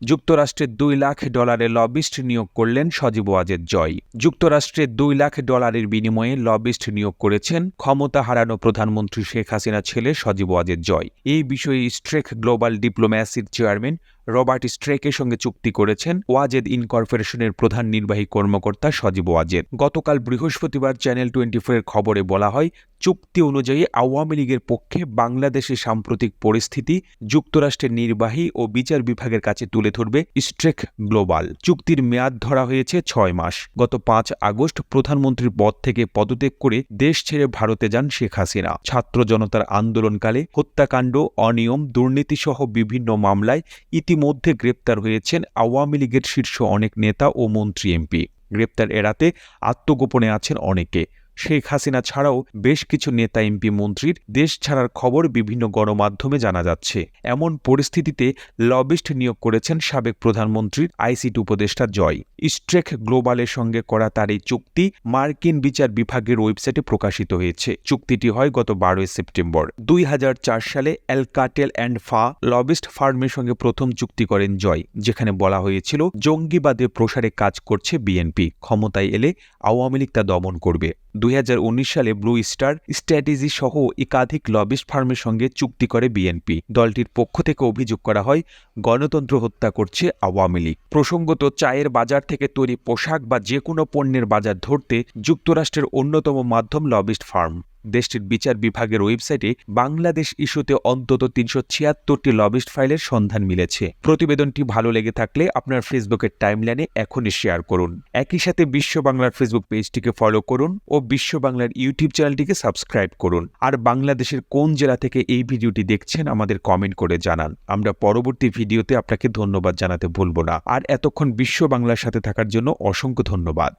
যুক্তরাষ্ট্রের দুই লাখ ডলারের লবিস্ট নিয়োগ করলেন সজীব ওয়াজেদ জয়। যুক্তরাষ্ট্রের দুই লাখ ডলারের বিনিময়ে লবিস্ট নিয়োগ করেছেন ক্ষমতা হারানো প্রধানমন্ত্রী শেখ হাসিনা ছেলে সজীব ওয়াজেদ জয়। এই বিষয়ে স্ট্রেক গ্লোবাল ডিপ্লোম্যাসির চেয়ারম্যান রবার্ট স্ট্রেকের সঙ্গে চুক্তি করেছেন ওয়াজেদ ইনকর্পোরেশনের প্রধান নির্বাহী কর্মকর্তা সজীব ওয়াজেদ। গতকাল বৃহস্পতিবার চ্যানেল টোয়েন্টি ফোরের খবরে বলা হয়, চুক্তি অনুযায়ী আওয়ামী লীগের পক্ষে বাংলাদেশের সাম্প্রতিক পরিস্থিতি যুক্তরাষ্ট্রের নির্বাহী ও বিচার বিভাগের কাছে তুলে ধরবে স্ট্রেক গ্লোবাল। চুক্তির মেয়াদ ধরা হয়েছে ছয় মাস। গত পাঁচ আগস্ট প্রধানমন্ত্রীর পদ থেকে পদত্যাগ করে দেশ ছেড়ে ভারতে যান শেখ হাসিনা। ছাত্র জনতার আন্দোলনকালে হত্যাকাণ্ড, অনিয়ম, দুর্নীতিসহ বিভিন্ন মামলায় ইতিমধ্যে গ্রেপ্তার হয়েছেন আওয়ামী লীগের শীর্ষ অনেক নেতা ও মন্ত্রী এমপি। গ্রেপ্তার এড়াতে আত্মগোপনে আছেন অনেকে। শেখ হাসিনা ছাড়াও বেশ কিছু নেতা এমপি মন্ত্রীর দেশ ছাড়ার খবর বিভিন্ন গণমাধ্যমে জানা যাচ্ছে। এমন পরিস্থিতিতে লবিস্ট নিয়োগ করেছেন সাবেক প্রধানমন্ত্রীর আইসিটি উপদেষ্টা জয়। স্ট্রেক গ্লোবালের সঙ্গে করা তার এই চুক্তি মার্কিন বিচার বিভাগের ওয়েবসাইটে প্রকাশিত হয়েছে। চুক্তিটি হয় গত বারোই সেপ্টেম্বর। দুই হাজার চার সালে অ্যালকাটেল অ্যান্ড ফা লবিস্ট ফার্মের সঙ্গে প্রথম চুক্তি করেন জয়, যেখানে বলা হয়েছিল জঙ্গিবাদের প্রসারে কাজ করছে বিএনপি, ক্ষমতায় এলে আওয়ামী লীগ তা দমন করবে। দুই হাজার উনিশ সালে ব্লু স্টার স্ট্র্যাটেজি সহ একাধিক লবিস্ট ফার্মের সঙ্গে চুক্তি করে বিএনপি। দলটির পক্ষ থেকে অভিযোগ করা হয়, গণতন্ত্র হত্যা করছে আওয়ামী লীগ। প্রসঙ্গত, চায়ের বাজার থেকে তৈরি পোশাক বা যে কোনো পণ্যের বাজার ধরতে যুক্তরাষ্ট্রের অন্যতম মাধ্যম লবিস্ট ফার্ম। দেশটির বিচার বিভাগের ওয়েবসাইটে বাংলাদেশ ইস্যুতে অন্তত তিনশো ছিয়াত্তরটি লবিস্ট ফাইলের সন্ধান মিলেছে। প্রতিবেদনটি ভালো লেগে থাকলে আপনার ফেসবুকের টাইমলাইনে এখনই শেয়ার করুন। একই সাথে বিশ্ব বাংলার ফেসবুক পেজটিকে ফলো করুন ও বিশ্ব বাংলার ইউটিউব চ্যানেলটিকে সাবস্ক্রাইব করুন। আর বাংলাদেশের কোন জেলা থেকে এই ভিডিওটি দেখছেন আমাদের কমেন্ট করে জানান। আমরা পরবর্তী ভিডিওতে আপনাকে ধন্যবাদ জানাতে ভুলব না। আর এতক্ষণ বিশ্ব বাংলার সাথে থাকার জন্য অসংখ্য ধন্যবাদ।